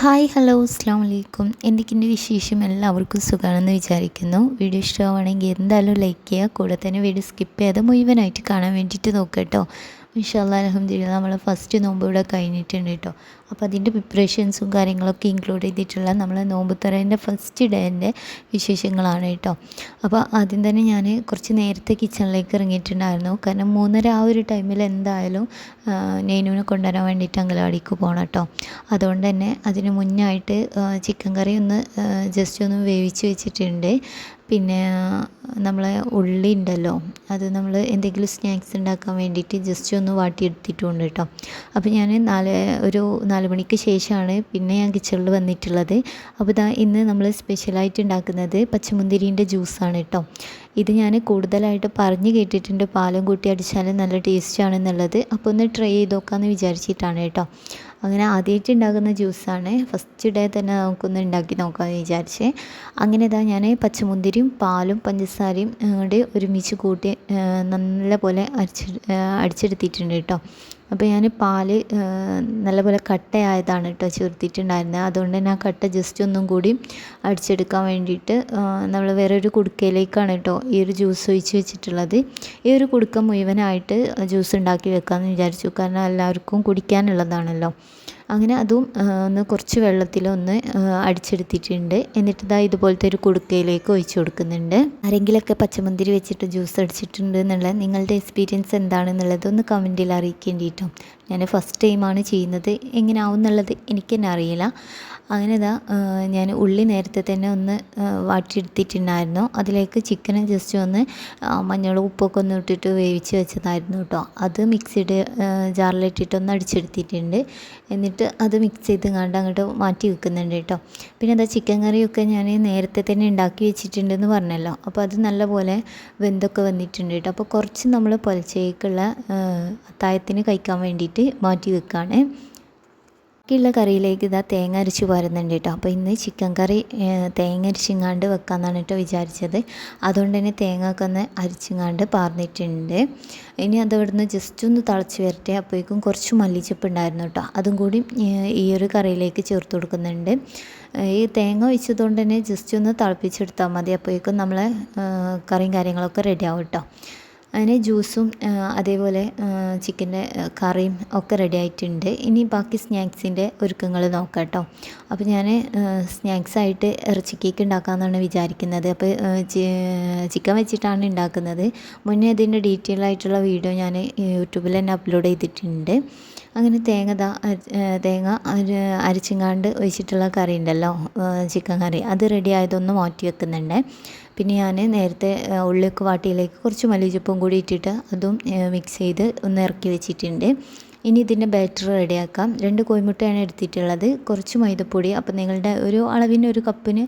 Hi hello അസ്സാം വലൈക്കും എന്തൊക്കെയുണ്ട് വിശേഷം? എല്ലാവർക്കും സുഖമാണെന്ന് വിചാരിക്കുന്നു. വീഡിയോ ഇഷ്ടമാണെങ്കിൽ എന്തായാലും ലൈക്ക് ചെയ്യുക. കൂടെ തന്നെ വീഡിയോ സ്കിപ്പ് ചെയ്യാതെ മുഴുവനായിട്ട് കാണാൻ വേണ്ടിയിട്ട് നോക്കുക കേട്ടോ. ഇൻഷാല്ല അലഹമ്മദില്ല നമ്മൾ ഫസ്റ്റ് നോമ്പ് ഇവിടെ കഴിഞ്ഞിട്ടുണ്ട് കേട്ടോ. അപ്പോൾ അതിന്റെ പ്രിപ്പറേഷൻസും കാര്യങ്ങളൊക്കെ ഇൻക്ലൂഡ് ചെയ്തിട്ടുള്ള നമ്മൾ നോമ്പ് തുറേന്റെ ഫസ്റ്റ് ഡേന്റെ വിശേഷങ്ങളാണ് കേട്ടോ. അപ്പോൾ ആദ്യം തന്നെ ഞാൻ കുറച്ച് നേരത്തെ കിച്ചണിലേക്ക് ഇറങ്ങിയിട്ടുണ്ടായിരുന്നു. കാരണം മൂന്നര ആ ഒരു ടൈമിൽ എന്തായാലും നെയ്നുവിനെ കൊണ്ടുവരാൻ വേണ്ടിയിട്ട് അങ്കലവാടിക്ക് പോകണം കേട്ടോ. അതുകൊണ്ട് തന്നെ അതിന് മുന്നായിട്ട് ചിക്കൻ കറി ഒന്ന് ജസ്റ്റ് ഒന്ന് വേവിച്ച് വെച്ചിട്ടുണ്ട്. പിന്നെ നമ്മളെ ഉള്ളി ഉണ്ടല്ലോ അത് നമ്മൾ എന്തെങ്കിലും സ്നാക്സ് ഉണ്ടാക്കാൻ വേണ്ടിയിട്ട് ജസ്റ്റ് ഒന്ന് വാട്ടിയെടുത്തിട്ടുണ്ട് കേട്ടോ. അപ്പോൾ ഞാൻ നാല് ഒരു നാല് മണിക്ക് ശേഷമാണ് പിന്നെ ഞാൻ കിച്ചണിൽ വന്നിട്ടുള്ളത്. അപ്പോൾ ഇതാ ഇന്ന് നമ്മൾ സ്പെഷ്യലായിട്ട് ഉണ്ടാക്കുന്നത് പച്ചമുന്തിരീന്റെ ജ്യൂസാണ് കേട്ടോ. ഇത് ഞാൻ കൂടുതലായിട്ട് പറഞ്ഞു കേട്ടിട്ടുണ്ട് പാലും കൂട്ടി അടിച്ചാൽ നല്ല ടേസ്റ്റ് ആണെന്നുള്ളത് അപ്പോൾ ഒന്ന് ട്രൈ ചെയ്ത് നോക്കാമെന്ന് വിചാരിച്ചിട്ടാണ് കേട്ടോ. അങ്ങനെ ആദ്യമായിട്ട് ഉണ്ടാക്കുന്ന ജ്യൂസാണ്. ഫസ്റ്റ് ഡേ തന്നെ നമുക്കൊന്ന് ഉണ്ടാക്കി നോക്കാമെന്ന് വിചാരിച്ച്. അങ്ങനെ ഇതാ ഞാൻ പച്ചമുന്തിരിയും പാലും പഞ്ചസാരയും കൂടി ഒരുമിച്ച് കൂട്ടി നല്ല പോലെ അടിച്ച് അടിച്ചെടുത്തിട്ടുണ്ട് കേട്ടോ. അപ്പോൾ ഞാൻ പാൽ നല്ലപോലെ കട്ടയായതാണ് കേട്ടോ ചേർത്തിട്ടുണ്ടായിരുന്നത് അതുകൊണ്ട് തന്നെ ആ കട്ട ജസ്റ്റ് ഒന്നും കൂടി അടിച്ചെടുക്കാൻ വേണ്ടിയിട്ട് നമ്മൾ വേറൊരു കുടുക്കയിലേക്കാണ് കേട്ടോ ഈ ഒരു ജ്യൂസ് ഒഴിച്ച് വെച്ചിട്ടുള്ളത്. ഈ ഒരു കുടുക്ക മുഴുവനായിട്ട് ജ്യൂസ് ഉണ്ടാക്കി വെക്കാമെന്ന് വിചാരിച്ചു. കാരണം എല്ലാവർക്കും കുടിക്കാനുള്ളതാണല്ലോ. അങ്ങനെ അതും ഒന്ന് കുറച്ച് വെള്ളത്തിലൊന്ന് അടിച്ചെടുത്തിട്ടുണ്ട്. എന്നിട്ട് ഇതാ ഇതുപോലത്തെ ഒരു കുടുക്കയിലേക്ക് ഒഴിച്ചു കൊടുക്കുന്നുണ്ട്. ആരെങ്കിലൊക്കെ പച്ചമുന്തിരി വെച്ചിട്ട് ജ്യൂസ് അടിച്ചിട്ടുണ്ട് എന്നുള്ള നിങ്ങളുടെ എക്സ്പീരിയൻസ് എന്താണെന്നുള്ളത് ഒന്ന് കമന്റിൽ അറിയിക്കേണ്ടിട്ടോ ഞാൻ ഫസ്റ്റ് ടൈമാണ് ചെയ്യുന്നത്. എങ്ങനെ ആവും എന്നുള്ളത് എനിക്ക് തന്നെ അറിയില്ല അങ്ങനെ ഇതാ ഞാൻ ഉള്ളി നേരത്തെ തന്നെ ഒന്ന് വാട്ടിയെടുത്തിട്ടുണ്ടായിരുന്നു. അതിലേക്ക് ചിക്കനും ജസ്റ്റ് ഒന്ന് മഞ്ഞളും ഉപ്പൊക്കെ ഒന്ന് ഇട്ടിട്ട് വേവിച്ച് വെച്ചതായിരുന്നു കേട്ടോ അത് മിക്സിയുടെ ജാറിലിട്ടിട്ട് ഒന്ന് അടിച്ചെടുത്തിട്ടുണ്ട്. എന്നിട്ട് അത് മിക്സ് ചെയ്ത് കണ്ട് അങ്ങോട്ട് മാറ്റി വെക്കുന്നുണ്ട് കേട്ടോ പിന്നെ അതാ ചിക്കൻ കറിയൊക്കെ ഞാൻ നേരത്തെ തന്നെ ഉണ്ടാക്കി വെച്ചിട്ടുണ്ടെന്ന് പറഞ്ഞല്ലോ. അപ്പോൾ അത് നല്ലപോലെ വെന്തൊക്കെ വന്നിട്ടുണ്ട് കേട്ടോ അപ്പോൾ കുറച്ച് നമ്മൾ പൊലച്ചേക്കുള്ള അത്തായത്തിന് കഴിക്കാൻ വേണ്ടിയിട്ട് മാറ്റി വെക്കുകയാണ് ബാക്കിയുള്ള കറിയിലേക്ക് ഇതാ തേങ്ങ അരച്ച് വരുന്നുണ്ട് കേട്ടോ. അപ്പോൾ ഇന്ന് ചിക്കൻ കറി തേങ്ങ അരിച്ചിങ്ങാണ്ട് വെക്കാമെന്നാണ് കേട്ടോ വിചാരിച്ചത്. അതുകൊണ്ട് തന്നെ തേങ്ങ ഒക്കെ ഒന്ന് അരിച്ചിങ്ങാണ്ട് പാർന്നിട്ടുണ്ട്. ഇനി അത് ഇവിടുന്ന് ജസ്റ്റ് ഒന്ന് തിളച്ച് വരട്ടെ. അപ്പോഴേക്കും കുറച്ച് മല്ലിച്ചപ്പ് ഉണ്ടായിരുന്നു കേട്ടോ. അതും കൂടി ഈ ഒരു കറിയിലേക്ക് ചേർത്ത് കൊടുക്കുന്നുണ്ട്. ഈ തേങ്ങ ഒഴിച്ചതുകൊണ്ട് തന്നെ ജസ്റ്റ് ഒന്ന് തിളപ്പിച്ചെടുത്താൽ മതി. അപ്പോഴേക്കും നമ്മളെ കറിയും കാര്യങ്ങളൊക്കെ റെഡിയാവും കേട്ടോ. അങ്ങനെ ജ്യൂസും അതേപോലെ ചിക്കന്റെ കറിയും ഒക്കെ റെഡി ആയിട്ടുണ്ട്. ഇനി ബാക്കി സ്നാക്സിന്റെ ഒരുക്കങ്ങൾ നോക്കാം കേട്ടോ. അപ്പോൾ ഞാൻ സ്നാക്സായിട്ട് ഇറച്ചി കേക്ക് ഉണ്ടാക്കാമെന്നാണ് വിചാരിക്കുന്നത്. അപ്പോൾ ചിക്കൻ വെച്ചിട്ടാണ് ഉണ്ടാക്കുന്നത്. മുന്നേ ഇതിന്റെ ഡീറ്റെയിൽ ആയിട്ടുള്ള വീഡിയോ ഞാൻ യൂട്യൂബിൽ തന്നെ അപ്ലോഡ് ചെയ്തിട്ടുണ്ട്. അങ്ങനെ തേങ്ങ തേങ്ങ അരച്ചിങ്ങാണ്ട് ഒഴിച്ചിട്ടുള്ള കറി ഉണ്ടല്ലോ ചിക്കൻ കറി. അത് റെഡി ആയതൊന്ന് മാറ്റി വെക്കുന്നുണ്ട്. പിന്നെ ഞാൻ നേരത്തെ ഉള്ളിലേക്ക് വാട്ടിയിലേക്ക് കുറച്ച് മല്ലിച്ചപ്പും കൂടി ഇട്ടിട്ട് അതും മിക്സ് ചെയ്ത് ഒന്ന് ഇറക്കി വെച്ചിട്ടുണ്ട്. ഇനി ഇതിന്റെ ബാറ്റർ റെഡിയാക്കാം. രണ്ട് കോഴിമുട്ടയാണ് എടുത്തിട്ടുള്ളത്. കുറച്ച് മൈദപ്പൊടി. അപ്പോൾ നിങ്ങളുടെ ഒരു അളവിന് ഒരു കപ്പിന്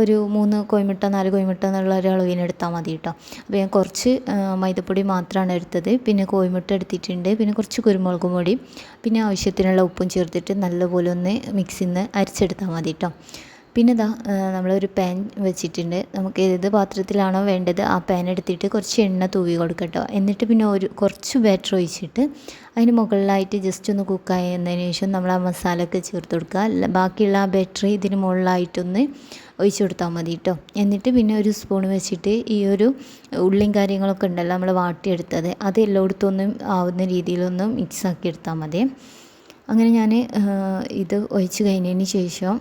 ഒരു മൂന്ന് കോയിമുട്ട നാല് കോയിമുട്ട എന്നുള്ള ഒരു അളവിന് എടുത്താൽ മതി കേട്ടോ. അപ്പോൾ ഞാൻ കുറച്ച് മൈദപ്പൊടി മാത്രമാണ് എടുത്തത്. പിന്നെ കോയിമുട്ട എടുത്തിട്ടുണ്ട്. പിന്നെ കുറച്ച് കുരുമുളക് പൊടി. പിന്നെ ആവശ്യത്തിനുള്ള ഉപ്പും ചേർത്തിട്ട് നല്ലപോലെ ഒന്ന് മിക്സിന്ന് അരിച്ചെടുത്താൽ മതി കേട്ടോ. പിന്നെ ഇതാ നമ്മളൊരു പാൻ വെച്ചിട്ടുണ്ട്. നമുക്ക് ഏത് പാത്രത്തിലാണോ വേണ്ടത് ആ പാൻ എടുത്തിട്ട് കുറച്ച് എണ്ണ തൂവി കൊടുക്കട്ടോ. എന്നിട്ട് പിന്നെ ഒരു കുറച്ച് ബാറ്റർ ഒഴിച്ചിട്ട് അതിന് മുകളിലായിട്ട് ജസ്റ്റ് ഒന്ന് കുക്ക് കുക്കായതിന് ശേഷം നമ്മൾ ആ മസാല ഒക്കെ ചേർത്ത് കൊടുക്കുക. ബാക്കിയുള്ള ആ ബാറ്ററി ഇതിന് മുകളിലായിട്ടൊന്ന് ഒഴിച്ചു കൊടുത്താൽ മതി കേട്ടോ എന്നിട്ട് പിന്നെ ഒരു സ്പൂൺ വെച്ചിട്ട് ഈ ഒരു ഉള്ളിയും കാര്യങ്ങളൊക്കെ ഉണ്ടല്ലോ നമ്മൾ വാട്ടിയെടുത്തത്. അത് എല്ലായിടത്തും ഒന്നും ആവുന്ന രീതിയിലൊന്നും മിക്സ് ആക്കി എടുത്താൽ മതി. അങ്ങനെ ഞാൻ ഇത് ഒഴിച്ച് കഴിഞ്ഞതിന് ശേഷം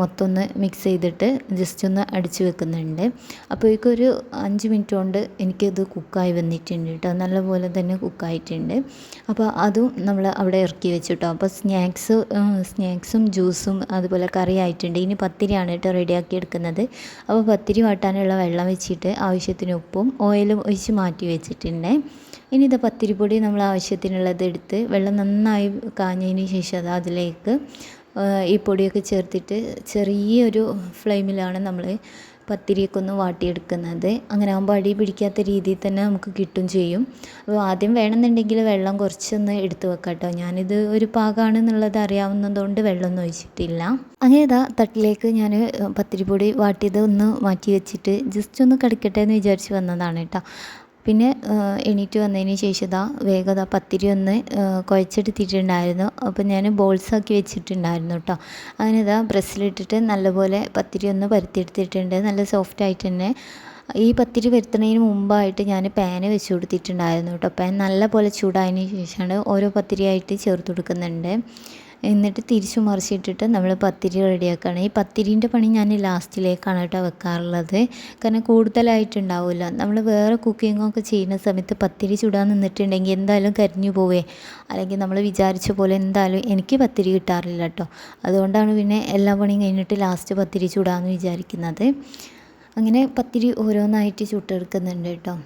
മൊത്തം ഒന്ന് മിക്സ് ചെയ്തിട്ട് ജസ്റ്റ് ഒന്ന് അടിച്ച് വെക്കുന്നുണ്ട്. അപ്പോഴേക്കും ഒരു അഞ്ച് മിനിറ്റ് കൊണ്ട് എനിക്കിത് കുക്കായി വന്നിട്ടുണ്ട് കേട്ടോ. നല്ലപോലെ തന്നെ കുക്കായിട്ടുണ്ട് അപ്പോൾ അതും നമ്മൾ അവിടെ ഇറക്കി വെച്ചു കേട്ടോ. അപ്പോൾ സ്നാക്സ് സ്നാക്സും ജ്യൂസും അതുപോലെ കറി ആയിട്ടുണ്ട്. ഇനി പത്തിരിയാണ് കേട്ടോ റെഡിയാക്കി എടുക്കുന്നത്. അപ്പോൾ പത്തിരി വാട്ടാനുള്ള വെള്ളം വെച്ചിട്ട് ആവശ്യത്തിന് ഉപ്പും ഓയിലും ഒഴിച്ച് മാറ്റി വെച്ചിട്ടുണ്ട്. ഇനി ഇത് പത്തിരിപ്പൊടി നമ്മൾ ആവശ്യത്തിനുള്ളത് എടുത്ത് വെള്ളം നന്നായി കാഞ്ഞതിന് ശേഷം അത് അതിലേക്ക് ഈ പൊടിയൊക്കെ ചേർത്തിട്ട് ചെറിയൊരു ഫ്ലെയിമിലാണ് നമ്മൾ പത്തിരിയൊക്കെ ഒന്ന് വാട്ടിയെടുക്കുന്നത്. അങ്ങനെ ആകുമ്പോൾ അടി പിടിക്കാത്ത രീതിയിൽ തന്നെ നമുക്ക് കിട്ടും ചെയ്യും. അപ്പോൾ ആദ്യം വേണമെന്നുണ്ടെങ്കിൽ വെള്ളം കുറച്ചൊന്ന് എടുത്ത് വെക്കാം കേട്ടോ. ഞാനിത് ഒരു പാകമാണെന്നുള്ളത് അറിയാവുന്നതുകൊണ്ട് വെള്ളമൊന്നും ഒഴിച്ചിട്ടില്ല. അങ്ങനെ ഇതാ തട്ടിലേക്ക് ഞാൻ പത്തിരിപ്പൊടി വാട്ടിയത് ഒന്ന് മാറ്റി വെച്ചിട്ട് ജസ്റ്റ് ഒന്ന് കടിക്കട്ടെ എന്ന് വിചാരിച്ച് വന്നതാണ് കേട്ടോ. പിന്നെ എണീറ്റ് വന്നതിന് ശേഷം ഇതാ വേഗം പത്തിരി ഒന്ന് കുഴച്ചെടുത്തിട്ടുണ്ടായിരുന്നു. അപ്പോൾ ഞാൻ ബോൾസാക്കി വെച്ചിട്ടുണ്ടായിരുന്നു കേട്ടോ അങ്ങനെ ഇതാ പ്രസ്സിലിട്ടിട്ട് നല്ലപോലെ പത്തിരി ഒന്ന് പരത്തിയെടുത്തിട്ടുണ്ട്. നല്ല സോഫ്റ്റ് ആയിട്ട് തന്നെ. ഈ പത്തിരി വരുത്തുന്നതിന് മുമ്പായിട്ട് ഞാൻ പാന് വെച്ച് കൊടുത്തിട്ടുണ്ടായിരുന്നു കേട്ടോ പാൻ നല്ല പോലെ ചൂടായതിന് ശേഷമാണ് ഓരോ പത്തിരിയായിട്ട് ചേർത്ത് കൊടുക്കുന്നുണ്ട്. എന്നിട്ട് തിരിച്ചു മറിച്ചിട്ടിട്ട് നമ്മൾ പത്തിരി റെഡിയാക്കുകയാണ് ഈ പത്തിരീന്റെ പണി ഞാൻ ലാസ്റ്റിലേക്കാണ് കേട്ടോ വെക്കാറുള്ളത്. കാരണം കൂടുതലായിട്ടുണ്ടാവില്ല നമ്മൾ വേറെ കുക്കിങ്ങൊക്കെ ചെയ്യുന്ന സമയത്ത് പത്തിരി ചുടാൻ നിന്നിട്ടുണ്ടെങ്കിൽ എന്തായാലും കരിഞ്ഞു പോവേ. അല്ലെങ്കിൽ നമ്മൾ വിചാരിച്ച പോലെ എന്തായാലും എനിക്ക് പത്തിരി കിട്ടാറില്ല കേട്ടോ. അതുകൊണ്ടാണ് പിന്നെ എല്ലാ പണിയും കഴിഞ്ഞിട്ട് ലാസ്റ്റ് പത്തിരി ചുടാമെന്ന് വിചാരിക്കുന്നത്. അങ്ങനെ പത്തിരി ഓരോന്നായിട്ട് ചുട്ടെടുക്കുന്നുണ്ട് കേട്ടോ.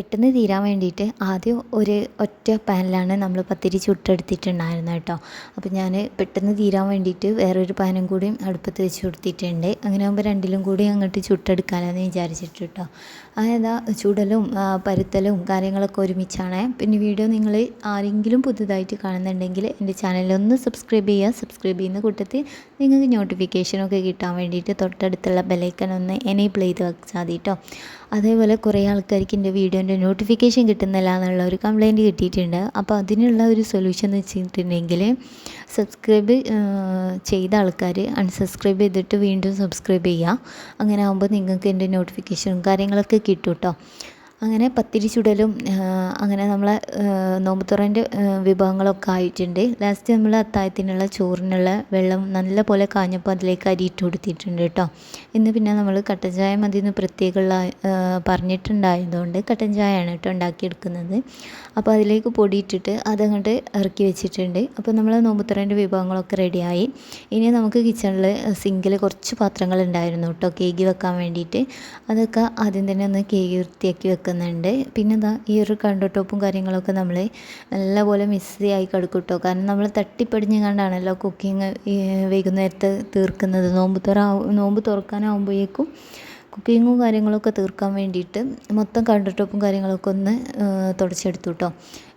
പെട്ടെന്ന് തീരാൻ വേണ്ടിയിട്ട് ആദ്യം ഒരു ഒറ്റ പാനിലാണ് നമ്മൾ പത്തിരി ചുട്ടെടുത്തിട്ടുണ്ടായിരുന്നത് കേട്ടോ. അപ്പോൾ ഞാൻ പെട്ടെന്ന് തീരാൻ വേണ്ടിയിട്ട് വേറൊരു പാനും കൂടി അടുപ്പത്ത് വെച്ച് കൊടുത്തിട്ടുണ്ട്. അങ്ങനെ ആകുമ്പോൾ രണ്ടിലും കൂടി അങ്ങോട്ട് ചുട്ടെടുക്കാമെന്ന് വിചാരിച്ചിട്ട് കേട്ടോ. അതായത് ചുടലും പരുത്തലും കാര്യങ്ങളൊക്കെ ഒരുമിച്ചാണ്. പിന്നെ വീഡിയോ നിങ്ങൾ ആരെങ്കിലും പുതുതായിട്ട് കാണുന്നുണ്ടെങ്കിൽ എന്റെ ചാനലൊന്ന് സബ്സ്ക്രൈബ് ചെയ്യുക. സബ്സ്ക്രൈബ് ചെയ്യുന്ന കൂട്ടത്തിൽ നിങ്ങൾക്ക് നോട്ടിഫിക്കേഷനൊക്കെ കിട്ടാൻ വേണ്ടിയിട്ട് തൊട്ടടുത്തുള്ള ബെലൈക്കൺ ഒന്ന് എനേബിൾ ചെയ്ത് വെച്ചാൽ മതി കേട്ടോ. അതേപോലെ കുറേ ആൾക്കാർക്ക് എന്റെ വീഡിയോന്റെ നോട്ടിഫിക്കേഷൻ കിട്ടുന്നില്ല എന്നുള്ള ഒരു കംപ്ലയിന്റ് കിട്ടിയിട്ടുണ്ട്. അപ്പോൾ അതിനുള്ള ഒരു സൊല്യൂഷൻ എന്ന് വെച്ചിട്ടുണ്ടെങ്കിൽ സബ്സ്ക്രൈബ് ചെയ്ത ആൾക്കാർ അൺസബ്സ്ക്രൈബ് ചെയ്തിട്ട് വീണ്ടും സബ്സ്ക്രൈബ് ചെയ്യുക. അങ്ങനെ ആകുമ്പോൾ നിങ്ങൾക്ക് എന്റെ നോട്ടിഫിക്കേഷനും കാര്യങ്ങളൊക്കെ കിട്ടും കേട്ടോ അങ്ങനെ പത്തിരി ചുടലും അങ്ങനെ നമ്മളെ നോമ്പുതുറന്റെ വിഭവങ്ങളൊക്കെ ആയിട്ടുണ്ട്. ലാസ്റ്റ് നമ്മൾ അത്താഴത്തിനുള്ള ചോറിനുള്ള വെള്ളം നല്ല പോലെ കാഞ്ഞപ്പോൾ അതിലേക്ക് അരി ഇട്ട് കൊടുത്തിട്ടുണ്ട് കേട്ടോ ഇന്ന് പിന്നെ നമ്മൾ കട്ടൻ ചായ മതി എന്ന് പ്രത്യേകമുള്ള പറഞ്ഞിട്ടുണ്ടായതുകൊണ്ട് കട്ടൻ ചായയാണ് കേട്ടോ ഉണ്ടാക്കിയെടുക്കുന്നത്. അപ്പോൾ അതിലേക്ക് പൊടിയിട്ടിട്ട് അതങ്ങോട്ട് ഇറക്കി വെച്ചിട്ടുണ്ട്. അപ്പോൾ നമ്മൾ നോമ്പുതുറന്റെ വിഭവങ്ങളൊക്കെ റെഡിയായി. ഇനി നമുക്ക് കിച്ചണിൽ സിങ്കിൽ കുറച്ച് പാത്രങ്ങൾ ഉണ്ടായിരുന്നു കേട്ടോ കേക്ക് വെക്കാൻ വേണ്ടിയിട്ട്. അതൊക്കെ ആദ്യം തന്നെ ഒന്ന് കേക്ക് വൃത്തിയാക്കി വെക്കുന്നുണ്ട് പിന്നെ ഇതാ ഈ ഒരു കണ്ടോ ടോപ്പും കാര്യങ്ങളൊക്കെ നമ്മൾ നല്ലപോലെ മിസ് ആയി കിടക്കും കാരണം നമ്മൾ തട്ടിപ്പടിഞ്ഞ് കണ്ടാണല്ലോ കുക്കിംഗ് വൈകുന്നേരത്ത് തീർക്കുന്നത്. നോമ്പ് തുറ നോമ്പ് തുറക്കാനാവുമ്പോഴേക്കും കുക്കിങ്ങും കാര്യങ്ങളൊക്കെ തീർക്കാൻ വേണ്ടിയിട്ട് മൊത്തം കൗണ്ടർ ടോപ്പും കാര്യങ്ങളൊക്കെ ഒന്ന് തുടച്ചെടുത്തു കേട്ടോ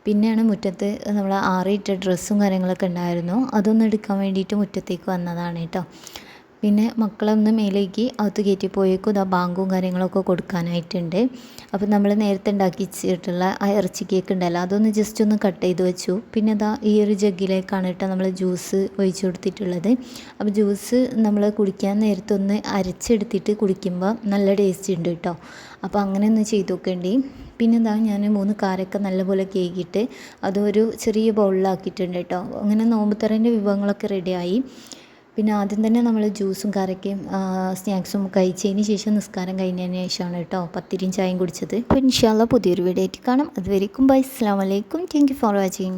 പിന്നെയാണ് മുറ്റത്ത് നമ്മൾ ആറിയിട്ട ഡ്രസ്സും കാര്യങ്ങളൊക്കെ ഉണ്ടായിരുന്നു. അതൊന്നും എടുക്കാൻ വേണ്ടിയിട്ട് മുറ്റത്തേക്ക് വന്നതാണ് കേട്ടോ പിന്നെ മക്കളൊന്ന് മേലേക്ക് അകത്ത് കയറ്റി പോയേക്കും ഇതാ ബാങ്കും കാര്യങ്ങളൊക്കെ കൊടുക്കാനായിട്ടുണ്ട്. അപ്പോൾ നമ്മൾ നേരത്തെ ഉണ്ടാക്കി വെച്ചിട്ടുള്ള ആ ഇറച്ചി കേക്ക് ഉണ്ടല്ലോ അതൊന്ന് ജസ്റ്റ് ഒന്ന് കട്ട് ചെയ്ത് വെച്ചു. പിന്നെ ഇതാ ഈ ഒരു ജഗ്ഗിലേക്കാണ് കേട്ടോ നമ്മൾ ജ്യൂസ് ഒഴിച്ചു കൊടുത്തിട്ടുള്ളത്. അപ്പോൾ ജ്യൂസ് നമ്മൾ കുടിക്കാൻ നേരത്തെ ഒന്ന് അരച്ചെടുത്തിട്ട് കുടിക്കുമ്പോൾ നല്ല ടേസ്റ്റ് ഉണ്ട് കേട്ടോ. അപ്പോൾ അങ്ങനെ ഒന്ന് ചെയ്ത് നോക്കേണ്ടി. പിന്നെ ഇതാ ഞാൻ മൂന്ന് കാരൊക്കെ നല്ലപോലെ കേക്കിയിട്ട് അതൊരു ചെറിയ ബൗളിലാക്കിയിട്ടുണ്ട് കേട്ടോ. അങ്ങനെ നോമ്പുത്തറേന്റെ വിഭവങ്ങളൊക്കെ റെഡിയായി പിന്നെ ആദ്യം തന്നെ നമ്മൾ ജ്യൂസും കറിക്കും സ്നാക്സും കഴിച്ചതിന് ശേഷം നിസ്കാരം കഴിഞ്ഞതിന് ശേഷമാണ് കേട്ടോ പത്തിരിയും ചായയും കുടിച്ചത്. അപ്പോൾ ഇൻഷാല്ല പുതിയൊരു വീഡിയോ ആയിട്ട് കാണാം. അതുവരെയും ബൈ. അസ്സാം വലൈക്കും താങ്ക് യു ഫോർ വാച്ചിങ്